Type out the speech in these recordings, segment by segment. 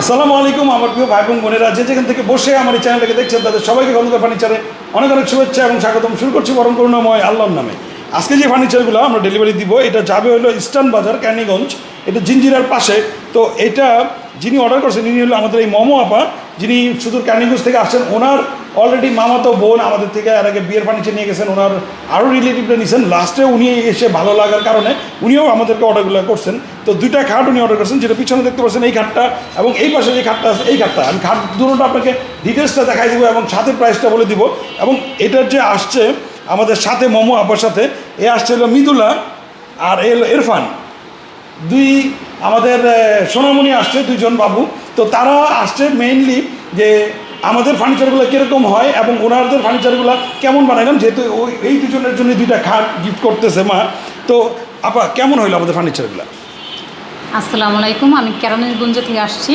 আসসালামু আলাইকুম, আমার প্রিয় ভাই বোন, বোনেরা। যে যেখান থেকে বসে আমার এই চ্যানেলটাকে দেখছেন, তাদের সবাইকে গন্ধকার ফার্নিচারে অনেক অনেক শুভেচ্ছা এবং স্বাগতম। শুরু করছি বরং করুণাময় আল্লাহর নামে। আজকে যে ফার্নিচারগুলো আমরা ডেলিভারি দিব, এটা যাবে হলো ইস্টার্ন বাজার ক্যানিগঞ্জ এটা জিঞ্জিরার পাশে। তো এটা যিনি অর্ডার করছেন, ইনি হলো আমাদের এই মমো আপা। যিনি শুধু ক্যানিগঞ্জ থেকে আসছেন, ওনার অলরেডি মামাতো বোন আমাদের থেকে এর আগে বিয়ের ফার্নিচার নিয়ে গেছেন, ওনার আরও রিলেটিভরা নিয়েছেন লাস্টে উনি এসে ভালো লাগার কারণে উনিও আমাদেরকে অর্ডারগুলো করছেন। তো দুইটা খাট উনি অর্ডার করছেন, যেটা পিছনে দেখতে পাচ্ছেন এই খাটটা এবং এই পাশে যে খাটটা আছে, এই খাটটা। আমি খাট দুটোটা আপনাকে ডিটেলসটা দেখাই দিব এবং সাথে প্রাইসটা বলে দিব। এবং এটার যে আসছে, আমাদের সাথে মোমো আপার সাথে, এ আসছে হলো মৃদুলা আর এল ইরফান। দুই আমাদের সোনামণি আসছে, দুইজন বাবু। তো তারা আসছে মেইনলি যে আমাদের ফার্নিচারগুলো কীরকম হয় এবং ওনাদের ফার্নিচারগুলো কেমন বানাইলাম? যেহেতু ওই এই দুজনের জন্য দুইটা খাট গিফট করতেছে মা, তো আপা, কেমন হইল আমাদের ফার্নিচারগুলো আসসালামু আলাইকুম, আমি কেরানীগঞ্জ থেকে আসছি।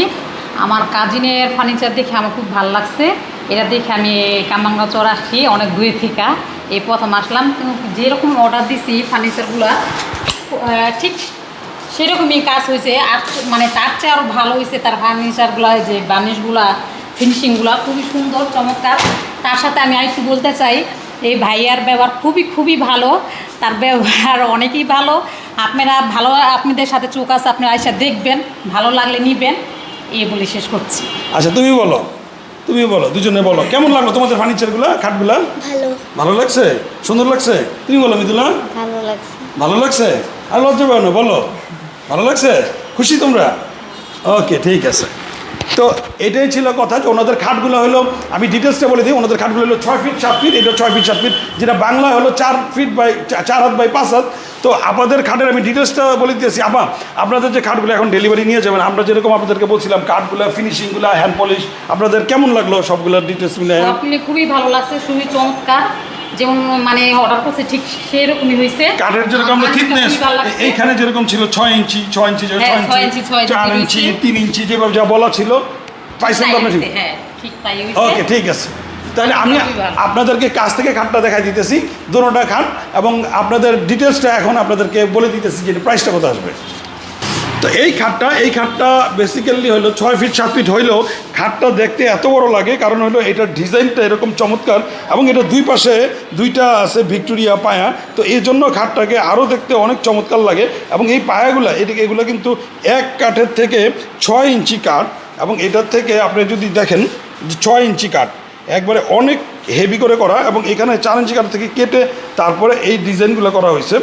আমার কাজিনের ফার্নিচার দেখে আমার খুব ভালো লাগছে। এটা দেখে আমি কামাঙ্গা চর আসছি, অনেক দূরে থেকে। এই প্রথম আসলাম যেরকম অর্ডার দিছি ফার্নিচারগুলো ঠিক সেরকমই কাজ হয়েছে। আর মানে তার চেয়ে আরও ভালো হয়েছে তার ফার্নিচারগুলো যে বার্নিশগুলা ফিনিশিংগুলো খুবই সুন্দর চমৎকার। তার সাথে আমি আরেকটু বলতে চাই এই ভাইয়ার ব্যবহার খুবই খুবই ভালো। তার ব্যবহার অনেকই ভালো। আপনারা ভালো আপনাদের সাথে চোখ আছে আপনি আইসা দেখবেন ভালো লাগলে নিবেন। এই বলে শেষ করছি। আচ্ছা তুমি বলো তুমি বলো দুজনে বলো কেমন লাগল তোমাদের ফার্নিচারগুলো খাটগুলো? ভালো। ভালো লাগছে? সুন্দর লাগছে? তুমি বলো মৃদুলা ভালো লাগছে। ভালো লাগছে? আর লজ্জা পাও না বলো। ভালো লাগছে? খুশি তোমরা? ওকে ঠিক আছে। তো এটাই ছিল কথা যে ওনাদের খাটগুলো হলো, আমি ডিটেলসটা বলে দিই, ওনাদের খাটগুলো হলো ছয় ফিট সাত ফিট এটা ছয় ফিট সাত ফিট যেটা বাংলা হলো চার ফিট বাই চার হাত বাই পাঁচ হাত। তো আপনাদের খাটের আমি ডিটেলসটা বলে দিয়েছি আপা আপনাদের যে খাটগুলো এখন ডেলিভারি নিয়ে যাবেন, আমরা যেরকম আপনাদেরকে বলছিলাম, কাঠগুলো ফিনিশিংগুলো হ্যান্ড পলিশ আপনাদের কেমন লাগল সবগুলোর ডিটেলস মিলে আপনি খুবই ভালো লাগছে, খুবই চমৎকার। যেমন মানে অর্ডার করছে ঠিক সেরকমই হয়েছে। কাঠের যেরকম থিকনেস। এইখানে যেরকম ছিল ছয় ইঞ্চি ছয় ইঞ্চি হ্যাঁ, ছয় ছয় ইঞ্চি চার ইঞ্চি তিন ইঞ্চি। যেভাবে যা বলা ছিল পাইছেন তো ঠিক হ্যাঁ ঠিক ওকে ঠিক আছে। তাহলে আমি আপনাদেরকে কাছ থেকে খাটটা দেখাই দিতেছি দুটোটা খাট এবং আপনাদের ডিটেলসটা এখন আপনাদেরকে বলে দিতেছি যে প্রাইসটা কত আসবে। তো এই খাটটা এই খাটটা বেসিক্যালি হলো ছয় ফিট সাত ফিট হইলেও খাটটা দেখতে এত বড় লাগে, কারণ হলো এটার ডিজাইনটা এরকম চমৎকার এবং এটা দুই পাশে দুইটা আছে ভিক্টোরিয়া পায়া। তো এই জন্য খাটটাকে আরও দেখতে অনেক চমৎকার লাগে এবং এই পায়াগুলো এটাকে এগুলো কিন্তু এক কাঠের থেকে ছয় ইঞ্চি কাঠ এবং এটার থেকে আপনি যদি দেখেন যে ছয় ইঞ্চি কাঠ, একবারে অনেক হেভি করে করা এবং এখানে চার ইঞ্চি কাঠ থেকে কেটে তারপরে এই ডিজাইনগুলো করা হয়েছে।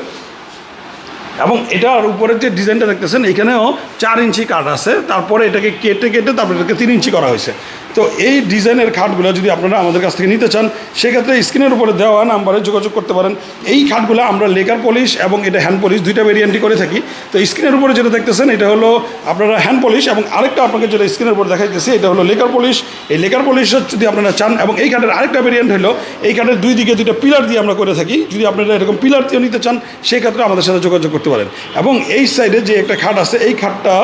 এবং এটার উপরের যে ডিজাইনটা দেখতেছেন, এখানেও চার ইঞ্চি কাঠ আছে, তারপরে এটাকে কেটে কেটে তারপরে এটাকে তিন ইঞ্চি করা হয়েছে। তো এই ডিজাইনের খাটগুলো যদি আপনারা আমাদের কাছ থেকে নিতে চান, সেক্ষেত্রে স্ক্রিনের উপরে দেওয়া নাম্বারে যোগাযোগ করতে পারেন। এই খাটগুলো আমরা লেকার পলিশ এবং এটা হ্যান্ড পলিশ দুইটা ভেরিয়েন্টই করে থাকি। তো স্ক্রিনের উপরে যেটা দেখতেছেন, এটা হলো আপনারা হ্যান্ড পলিশ এবং আরেকটা আপনাকে যেটা স্ক্রিনের উপরে দেখাইতেছি, এটা হলো লেকার পলিশ। এই লেকার পলিশের যদি আপনারা চান এবং এই কাঠের আরেকটা ভেরিয়েন্ট হলো, এই কাঠের দুই দিকে দুইটা পিলার দিয়ে আমরা করে থাকি। যদি আপনারা এরকম পিলার দিয়ে নিতে চান, সেক্ষেত্রে আমাদের সাথে যোগাযোগ করতে পারেন। এবং এই সাইডে যে একটা খাট আছে এই খাটটা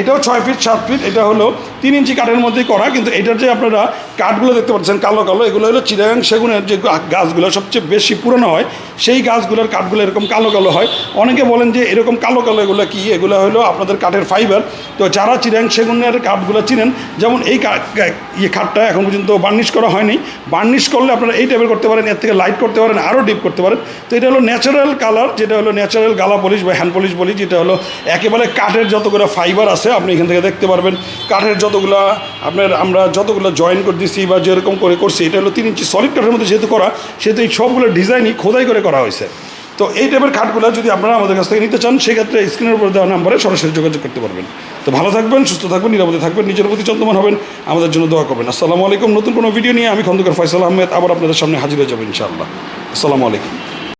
এটাও ছয় ফিট সাত ফিট এটা হলো তিন ইঞ্চি কাঠের মধ্যেই করা, কিন্তু এটার যে আপনারা কাঠগুলো দেখতে পাচ্ছেন, কালো কালো, এগুলো হলো চিরাং সেগুনের যে গাছগুলো সবচেয়ে বেশি পুরনো হয়, সেই গাছগুলোর কাঠগুলো এরকম কালো কালো হয়। অনেকে বলেন যে এরকম কালো কালো এগুলো কি? এগুলো হলো আপনাদের কাঠের ফাইবার তো যারা চিরাং সেগুনের কাঠগুলো চিনেন, যেমন এই ইয়ে খাটটা এখন পর্যন্ত বার্নিশ করা হয়নি। বার্নিশ করলে আপনারা এই টাইপের করতে পারেন, এর থেকে লাইট করতে পারেন আরও ডিপ করতে পারেন। তো এটা হলো ন্যাচারাল কালার যেটা হলো ন্যাচারাল গালা পলিশ বা হ্যান্ড পলিশ বলি, যেটা হলো একেবারে কাঠের যতগুলো ফাইবার আছে আপনি এখান থেকে দেখতে পারবেন কাঠের যতগুলো আপনার আমরা যতগুলো জয়েন করে দিচ্ছি বা যেরকম করে করছি, এটা হলো তিন ইঞ্চি সলিড কাঠের মধ্যে যেহেতু করা, সেহেতু এই সবগুলো ডিজাইনই খোদাই করে করা হয়েছে। তো এই টাইপের খাটগুলো যদি আপনারা আমাদের কাছ থেকে নিতে চান, সেক্ষেত্রে স্ক্রিনের উপর দেওয়া নাম্বারে সরাসরি যোগাযোগ করতে পারবেন। তো ভালো থাকবেন, সুস্থ থাকবেন, নিরাপদে থাকবেন, নিজের প্রতি চন্দ্রমান হবেন, আমাদের জন্য দোয়া করবেন। আসসালামু আলাইকুম, নতুন কোনো ভিডিও নিয়ে আমি খন্দকার ফয়সাল আহমেদ আবার আপনাদের সামনে হাজির হয়ে যাবেন ইনশাআল্লাহ। আসসালামু আলাইকুম।